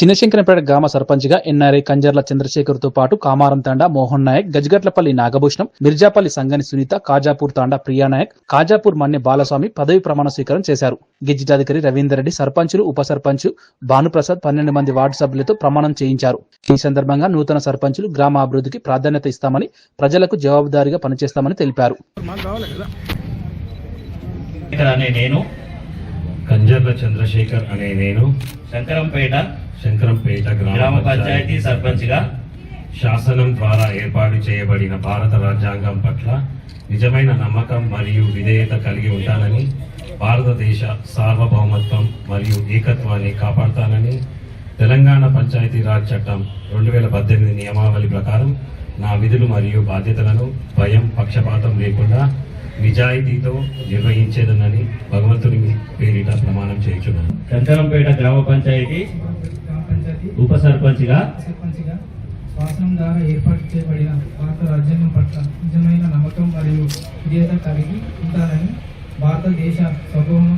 చిన్నశంకరంపేట గ్రామ సర్పంచ్గా ఎన్ఆర్ఐ కంజర్ల చంద్రశేఖర్తో పాటు కామారం తాండా మోహన్ నాయక్ గజగట్లపల్లి నాగభూషణం మిర్జాపల్లి సంగని సునీత కాజాపూర్ తాండా ప్రియా నాయక్ కాజాపూర్ మన్నె బాలస్వామి పదవి ప్రమాణ స్వీకారం చేశారు. గిజ్జిటాధికారి రవీందర్ రెడ్డి సర్పంచులు ఉప సర్పంచ్ భానుప్రసాద్ పన్నెండు మంది వార్డు సభ్యులతో ప్రమాణం చేయించారు. ఈ సందర్భంగా నూతన సర్పంచులు గ్రామ అభివృద్ధికి ప్రాధాన్యత ఇస్తామని ప్రజలకు జవాబుదారీగా పనిచేస్తామని తెలిపారు. నేను కంజర్ల చంద్రశేఖర్ అనే నేను శంకరంపేట శంకరంపేట గ్రామ పంచాయతీ సర్పంచ్గా శాసనం ద్వారా ఏర్పాటు చేయబడిన భారత రాజ్యాంగం పట్ల నిజమైన నమ్మకం మరియు విధేయత కలిగి ఉంటానని భారతదేశ సార్వభౌమత్వం మరియు ఏకత్వాన్ని కాపాడుతానని తెలంగాణ పంచాయతీరాజ్ చట్టం రెండు వేల పద్దెనిమిది నియమావళి ప్రకారం నా విధులు మరియు బాధ్యతలను భయం పక్షపాతం లేకుండా నిజాయితీతో నిర్వహించేదనని భగవంతుని పేరిట ప్రమాణం చేయుచున్నాను. శంకరంపేట గ్రామ పంచాయతీ గ్రామ పంచాయతీ ఉప సర్పంచ్గా శాసనం ద్వారా ఏర్పాటు చేయబడిన భారత రాజ్యాంగం పట్ల నిజమైన నమ్మకం మరియు విధేయత కలిగి ఉంటానని భారతదేశ స్వభావం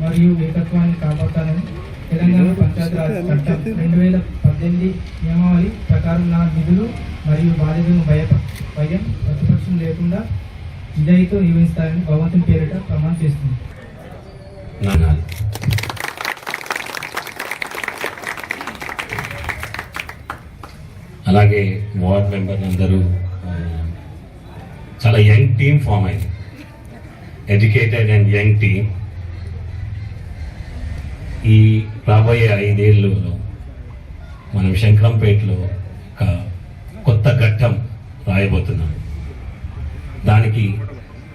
మరియు ఏకత్వాన్ని కాపాడుతానని తెలంగాణ పంచాయతీరాజ్ చట్టం రెండు వేల పద్దెనిమిది నియమావళి ప్రకారం నా విధులు మరియు బాధ్యతలను భయ భయం ప్రతిపక్షం లేకుండా నిజాయితీతో నిర్వహిస్తారని భగవంతుని పేరిట ప్రమాణం చేస్తుంది. అలాగే వార్డ్ మెంబర్లు అందరూ చాలా యంగ్ టీమ్ ఫామ్ అయింది. ఎడ్యుకేటెడ్ అండ్ యంగ్ టీమ్ ఈ రాబోయే ఐదేళ్ళలో మనం శంకరంపేటలో ఒక కొత్త ఘట్టం రాయబోతున్నాం. దానికి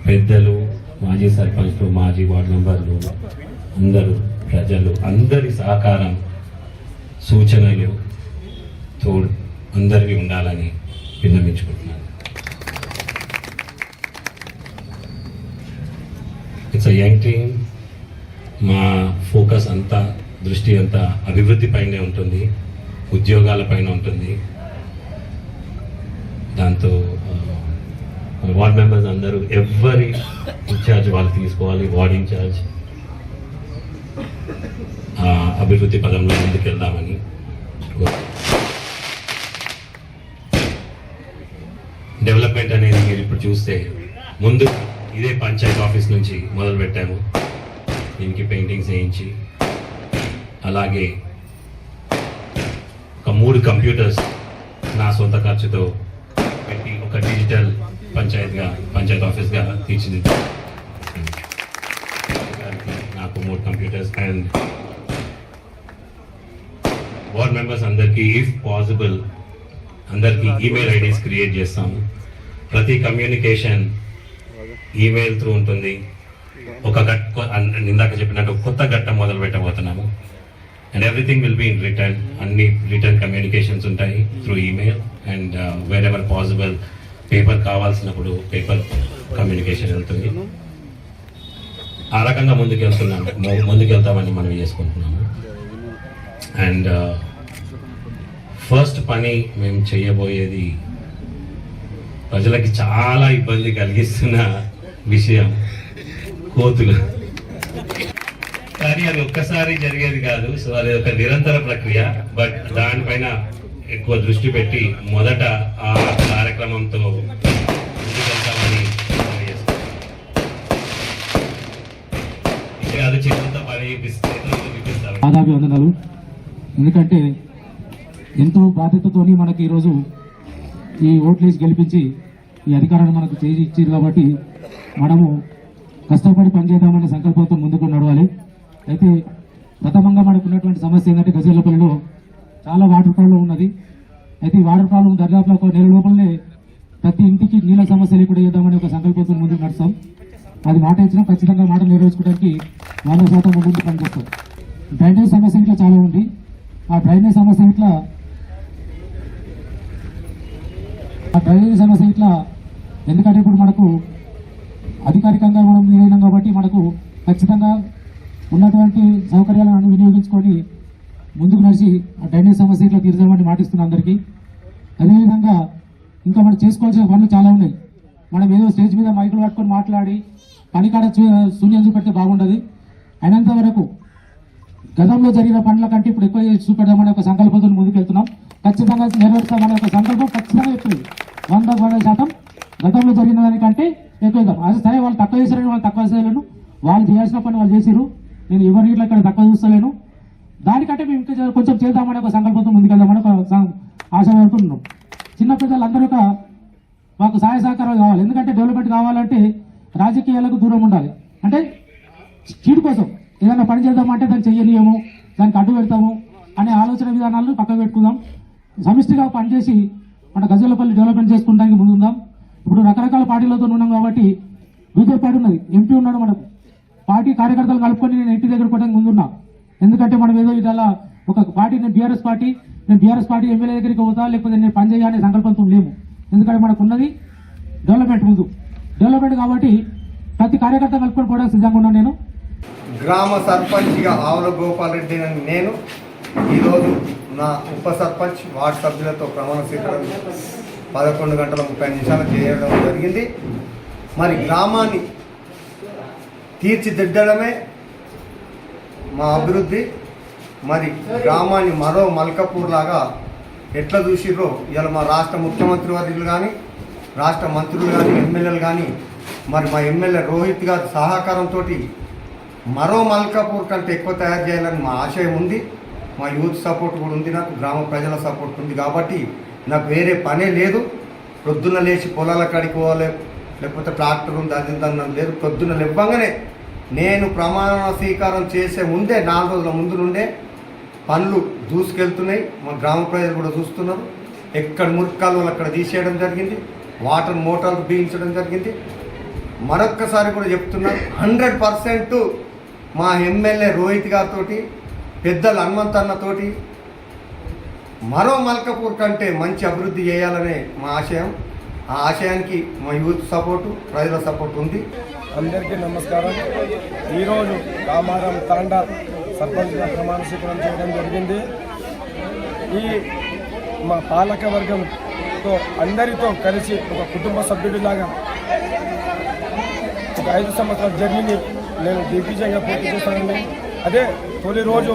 పెద్దలు మాజీ సర్పంచ్లు మాజీ వార్డు మెంబర్లు అందరూ ప్రజలు అందరి సహకారం సూచనలు తోడు అందరికీ ఉండాలని విన్నవించుకుంటున్నాను. ఇట్స్ అ యంగ్ టీమ్ మా ఫోకస్ అంతా దృష్టి అంతా అభివృద్ధి పైనే ఉంటుంది ఉద్యోగాల పైన ఉంటుంది. దాంతో వార్డ్ మెంబర్స్ అందరూ ఎవరి ఇన్ఛార్జ్ వాళ్ళు తీసుకోవాలి వార్డ్ ఇన్ఛార్జ్. అభివృద్ధి పదంలో ముందుకెళ్దామని డెవలప్మెంట్ అనేది మీరు ఇప్పుడు చూస్తే ముందు ఇదే పంచాయత్ ఆఫీస్ నుంచి మొదలు పెట్టాము. దీనికి పెయింటింగ్స్ వేయించి అలాగే ఒక మూడు కంప్యూటర్స్ నా సొంత ఖర్చుతో పెట్టి ఒక డిజిటల్ పంచాయత్గా పంచాయత్ ఆఫీస్గా తీర్చిదిద్దాం. నాకు మూడు కంప్యూటర్స్ అండ్ వార్డ్ మెంబర్స్ అందరికీ ఇఫ్ పాసిబుల్ అందరికీ ఈమెయిల్ ఐడీస్ క్రియేట్ చేస్తాము ప్రతి కమ్యూనికేషన్ ఈమెయిల్ త్రూ ఉంటుంది. ఒక గట్ అన్- ఇందాక చెప్పినట్టు కొత్త ఘట్టం మొదలు పెట్టబోతున్నాము. And everything will be in return అన్ని రిటర్న్ కమ్యూనికేషన్స్ ఉంటాయి through email and wherever possible paper కావాల్సినప్పుడు పేపర్ కమ్యూనికేషన్ వెళ్తుంది. ఆ రకంగా ముందుకు వెళ్తున్నాము ముందుకు వెళ్తామని మనం చేసుకుంటున్నాము. అండ్ uh, ఫస్ట్ పని మేము చేయబోయేది ప్రజలకి చాలా ఇబ్బంది కలిగిస్తున్న విషయం కోతులు. కానీ అది ఒక్కసారి జరిగేది కాదు. సో అది ఒక నిరంతర ప్రక్రియ. బట్ దానిపైన ఎక్కువ దృష్టి పెట్టి మొదట ఆ కార్యక్రమంతో ముందుకెళ్తామని తెలియజేస్తున్నాను. అది చేతులతో పని ఎందుకంటే ఎంతో బాధ్యతతోని మనకి ఈరోజు ఈ ఓట్లేసి గెలిపించి ఈ అధికారాన్ని మనకు చేసి ఇచ్చారు కాబట్టి మనము కష్టపడి పనిచేద్దామనే సంకల్పంతో ముందుకు నడవాలి. అయితే ప్రథమంగా మనకు ఉన్నటువంటి సమస్య ఏంటంటే గజేలపల్లిలో చాలా వాటర్ ప్రాబ్లం ఉన్నది. అయితే ఈ వాటర్ ప్రాబ్లం దర్దాపులో ఒక నెల లోపలనే ప్రతి ఇంటికి నీళ్ళ సమస్య లేకుండా చేద్దామని ఒక సంకల్పంతో ముందుకు నడుస్తాం. అది మాట ఇచ్చినా ఖచ్చితంగా మాట నెరవేర్చుకోవడానికి వంద శాతం ముందు పనిచేస్తాం డ్రైనేజ్ సమస్య ఇట్లా చాలా ఉంది. ఆ డ్రైనేజ్ సమస్య ఇట్లా ఆ డ్రైనేజ్ సమస్య ఇట్లా ఎందుకంటే ఇప్పుడు మనకు అధికారికంగా మనం విలీనం కాబట్టి మనకు ఖచ్చితంగా ఉన్నటువంటి సౌకర్యాలను వినియోగించుకొని ముందుకు నడిచి ఆ డ్రైనేజ్ సమస్య ఇట్లా తీర్చామని మాటిస్తున్నాం అందరికీ. అదేవిధంగా ఇంకా మనం చేసుకోవాల్సిన పనులు చాలా ఉన్నాయి. మనం ఏదో స్టేజ్ మీద మైకులు పట్టుకొని మాట్లాడి పనికాడ శూన్యం చూపెడితే బాగుండదు. అయినంత వరకు గతంలో జరిగిన పనుల కంటే ఇప్పుడు ఎక్కువ చూపెడదామనే ఒక సంకల్పంతో ముందుకెళ్తున్నాం. ఖచ్చితంగా నెరవేరుస్తామనే ఒక సంకల్పం ఖచ్చితంగా చెప్తుంది. వంద వంద శాతం గతంలో జరిగిన దానికంటే ఎక్కువ అదే అది సరే వాళ్ళు తక్కువ చేశారని వాళ్ళు తక్కువ చేయలేను వాళ్ళు చేయాల్సిన పని వాళ్ళు చేసిరు నేను ఎవరి ఇట్లా ఇక్కడ తక్కువ చూస్తలేను. దానికంటే మేము ఇంకా కొంచెం చేద్దామనే ఒక సంకల్పంతో ముందుకెళ్దామని ఒక ఆశ పడుతున్నాం చిన్న పిల్లలందరూ ఒక మాకు సహాయ సహకారాలు కావాలి. ఎందుకంటే డెవలప్మెంట్ కావాలంటే రాజకీయాలకు దూరం ఉండాలి. అంటే చీడు కోసం ఏదైనా పని చేద్దామంటే దాన్ని చెయ్యనియము దానికి అడ్డు పెడతాము అనే ఆలోచన విధానాలను పక్కన పెట్టుకుందాం. సమిష్టిగా పనిచేసి మన గజలపల్లి డెవలప్మెంట్ చేసుకోవడానికి ముందుందాం. ఇప్పుడు రకరకాల పార్టీలతో ఉన్నాం కాబట్టి బీజేపీ పార్టీ ఉన్నది. ఎంపీ ఉన్నాడు మనకు. పార్టీ కార్యకర్తలు కలుపుకొని నేను ఇంటి దగ్గర కూడా ముందున్నా. ఎందుకంటే మనం ఏదో ఇదలా ఒక పార్టీ నేను బీఆర్ఎస్ పార్టీ నేను బీఆర్ఎస్ పార్టీ ఎమ్మెల్యే దగ్గరికి పోతా లేకపోతే నేను పనిచేయాలనే సంకల్పంతో లేము. ఎందుకంటే మనకు ఉన్నది డెవలప్మెంట్ ముందు. డెవలప్మెంట్ కాబట్టి ప్రతి కార్యకర్త కలుపుకొని కూడా సిద్ధంగా ఉన్నాను నేను. గ్రామ సర్పంచ్గా ఆవుల గోపాల్ రెడ్డి అని నేను ఈరోజు నా ఉప సర్పంచ్ వార్డు సభ్యులతో ప్రమాణ స్వీకారం పదకొండు గంటల ముప్పై నిమిషాలు చేయడం జరిగింది. మరి గ్రామాన్ని తీర్చిదిద్దడమే మా అభివృద్ధి మరి గ్రామాన్ని మరో మల్కపూర్ లాగా ఎట్లా చూసిర్రో ఇవాళ మా రాష్ట్ర ముఖ్యమంత్రి వర్యులు కానీ రాష్ట్ర మంత్రులు కానీ ఎమ్మెల్యేలు కానీ మరి మా ఎమ్మెల్యే రోహిత్ గారి సహకారంతో మరో మల్కాపూర్ కంటే ఎక్కువ తయారు చేయాలని మా ఆశయం ఉంది. మా యూత్ సపోర్ట్ కూడా ఉంది నాకు గ్రామ ప్రజల సపోర్ట్ ఉంది కాబట్టి నాకు వేరే పనే లేదు. ప్రొద్దున లేచి పొలాల కాడికి పోవాలి లేకపోతే ట్రాక్టర్ ఉంది అది ఉంది అన్నది లేదు. పొద్దున్న లేవ్వంగానే నేను ప్రమాణ స్వీకారం చేసే ముందే నాలుగు రోజుల ముందు నుండే పనులు దూసుకెళ్తున్నాయి. మా గ్రామ ప్రజలు కూడా చూస్తున్నారు. ఎక్కడ మురికాలు అక్కడ తీసేయడం జరిగింది. వాటర్ మోటార్లు బిగించడం జరిగింది. మరొక్కసారి కూడా చెప్తున్నాను హండ్రెడ్ పర్సెంట్ మా ఎమ్మెల్యే రోహిత్ గారితో పెద్దలు హనుమంత్ అన్నతోటి మరో మల్కపూర్ కంటే మంచి అభివృద్ధి చేయాలనే మా ఆశయం. ఆ ఆశయానికి మా యూత్ సపోర్టు ప్రజల సపోర్ట్ ఉంది. అందరికీ నమస్కారం. ఈరోజు కామారం తాండా సర్పంచ్గా ప్రమాణ స్వీకారం చేయడం జరిగింది. ఈ మా పాలక వర్గంతో అందరితో కలిసి ఒక కుటుంబ సభ్యుడిలాగా ఒక ఐదు సంవత్సరాల జర్నీని నేను దిగ్విజయంగా పూర్తి చేస్తానండి అదే తొలి రోజు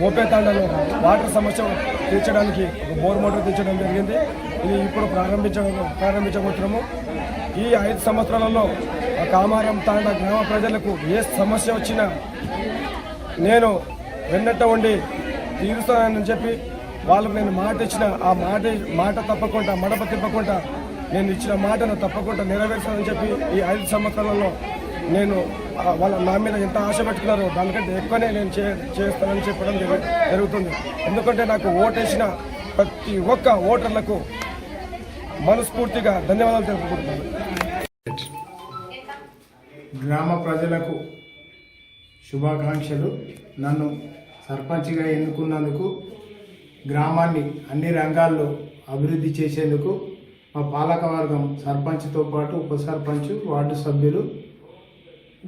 గోపేతాండలో వాటర్ సమస్య తీర్చడానికి ఒక బోర్ మోటార్ తీర్చడం జరిగింది. ఇది ఇప్పుడు ప్రారంభించడం ప్రారంభించబోతున్నాము. ఈ ఐదు సంవత్సరాలలో కామారం తాండ గ్రామ ప్రజలకు ఏ సమస్య వచ్చినా నేను వెన్నట్ట ఉండి తీరుస్తానని చెప్పి వాళ్ళకు నేను మాట ఇచ్చిన ఆ మాట మాట తప్పకుండా మడప తిప్పకుండా నేను ఇచ్చిన మాటను తప్పకుండా నెరవేర్చానని చెప్పి ఈ ఐదు సంవత్సరాలలో నేను వాళ్ళ నా మీద ఎంత ఆశ పెట్టుకున్నారో దానికంటే ఎక్కువనే నేను చే చేస్తానని చెప్పడం జరుగుతుంది. ఎందుకంటే నాకు ఓటేసిన ప్రతి ఒక్క ఓటర్లకు మనస్ఫూర్తిగా ధన్యవాదాలు తెలుపుకుంటున్నాను. గ్రామ ప్రజలకు శుభాకాంక్షలు. నన్ను సర్పంచ్గా ఎన్నుకున్నందుకు గ్రామాన్ని అన్ని రంగాల్లో అభివృద్ధి చేసేందుకు మా పాలకవర్గం సర్పంచ్తో పాటు ఉప సర్పంచ్ వార్డు సభ్యులు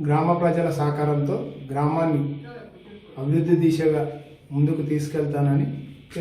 గ్రామ ప్రజల సహకారంతో గ్రామాన్ని అభివృద్ధి దిశగా ముందుకు తీసుకెళ్తానని